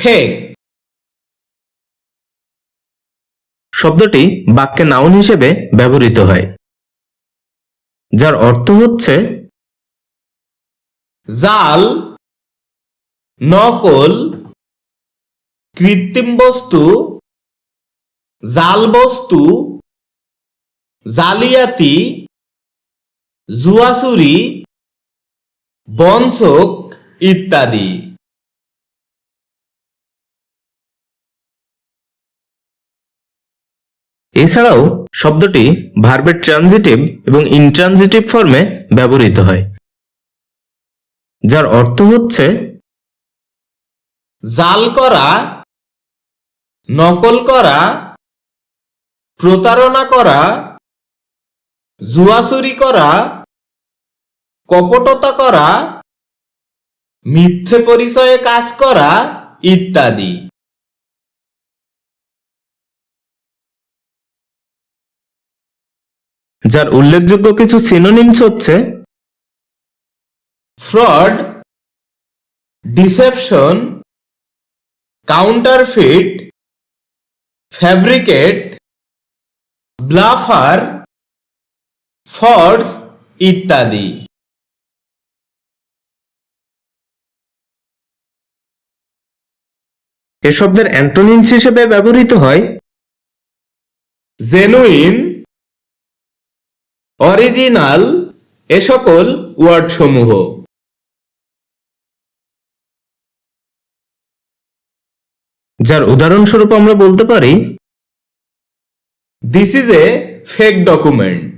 Fake শব্দটি বাক্যে noun হিসেবে ব্যবহৃত হয়, যার অর্থ হচ্ছে জাল, নকল, কৃত্রিম বস্তু, জাল বস্তু, জালিয়াতি জুয়াচুরি বঞ্চক ইত্যাদি। এছাড়াও শব্দটি ভার্বের ট্রানজিটিভ এবং ইনট্রানজিটিভ ফর্মে ব্যবহৃত হয়। যার অর্থ হচ্ছে জাল করা, নকল করা, প্রতারণা করা জুয়াচুরি করা, কপটতা করা, মিথ্যে পরিচয়ে কাজ করা ইত্যাদি। যার উল্লেখযোগ্য কিছু সিনোনিমস হচ্ছে fraud deception counterfeit fabricate bluffer farce ইত্যাদি। এ শব্দের অ্যান্টোনিমস হিসেবে ব্যবহৃত হয় জেনুইন অরিজিনাল এ সকল ওয়ার্ড সমূহ। যার উদাহরণস্বরূপ আমরা বলতে পারি this is a fake document